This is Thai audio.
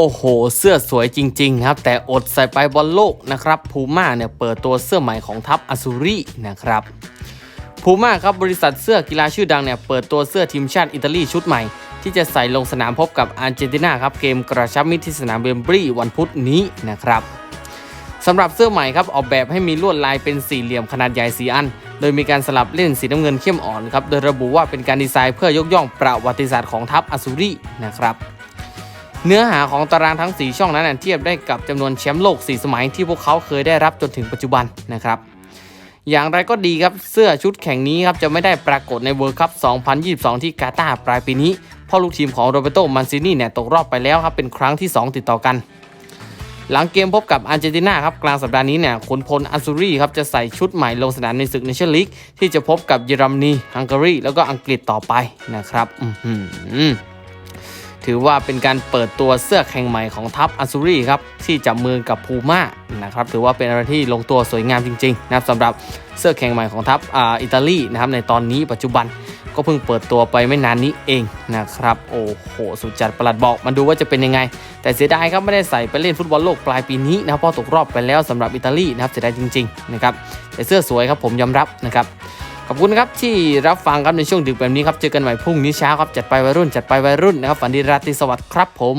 โอ้โห เสื้อสวยจริงๆครับ แต่อดใส่ไปบอลโลกนะครับพูม่าเนี่ยเปิดตัวเสื้อใหม่ของทัพอ z ซูรีนะครับพูม่าครับบริษัทเสื้อกีฬาชื่อดังเนี่ยเปิดตัวเสื้อทีมชาติอิตาลีชุดใหม่ ที่จะใส่ลงสนามพบกับอาร์เจนตินาครับเกมกระชับมิตรที่สนามเบมบรีวันพุธนี้นะครับสำหรับเสื้อใหม่ครับออกแบบให้มีลวดลายเป็นสี่เหลี่ยมขนาดใหญ่สีอัน โดยมีการสลับเล่นสีน้ำเงินเข้มอ่อนครับโดยระบุว่าเป็นการดีไซน์เพื่อยกย่องประวัติศาสตร์ของทัพอ z ซูรีนะครับ เนื้อหาของตารางทั้ง 4 ช่องนั้นเทียบได้กับจำนวนแชมป์โลก 4 สมัยที่พวกเขาเคยได้รับจนถึงปัจจุบันนะครับอย่างไรก็ดีครับเสื้อชุดแข่งนี้ครับจะไม่ได้ปรากฏในเวิร์คัพ 2022 ที่กาตาร์ปลายปีนี้เพราะลูกทีมของโรเบโตมันซินี่เนี่ยตกรอบไปแล้วครับเป็นครั้งที่ 2 ติดต่อกัน หลังเกมพบกับอาร์เจนตินาครับกลางสัปดาห์นี้เนี่ยขุนพลอันซูรีครับจะใส่ชุดใหม่ลงสนามในศึกเนชั่นลีกที่จะพบกับเยอรมนีฮังการีแล้วก็อังกฤษต่อไปนะครับอื้อหือ ถือว่าเป็นการเปิดตัวเสื้อแข่งใหม่ของทัพอัซูรีครับที่จับมือกับพูม่านะครับถือว่าเป็นอะไรที่ลงตัวสวยงามจริงๆนะครับสำหรับเสื้อแข่งใหม่ของทัพออิตาลีนะครับในตอนนี้ปัจจุบันก็เพิ่งเปิดตัวไปไม่นานนี้เองนะครับโอ้โหสุดจัดประหลัดบอกมาดูว่าจะเป็นยังไง แต่เสียดายครับไม่ได้ใส่ไปเล่นฟุตบอลโลกปลายปีนี้นะเพราะตกรอบไปแล้วสำหรับอิตาลีนะครับเสียดายจริงๆนะครับแต่เสื้อสวยครับผมยอมรับนะครับ ขอบคุณครับที่รับฟังครับในช่วงดึกแบบนี้ครับ เจอกันใหม่พรุ่งนี้เช้าครับ จัดไปวัยรุ่นจัดไปวัยรุ่นนะครับฝันดีราตรีสวัสดิ์ครับผม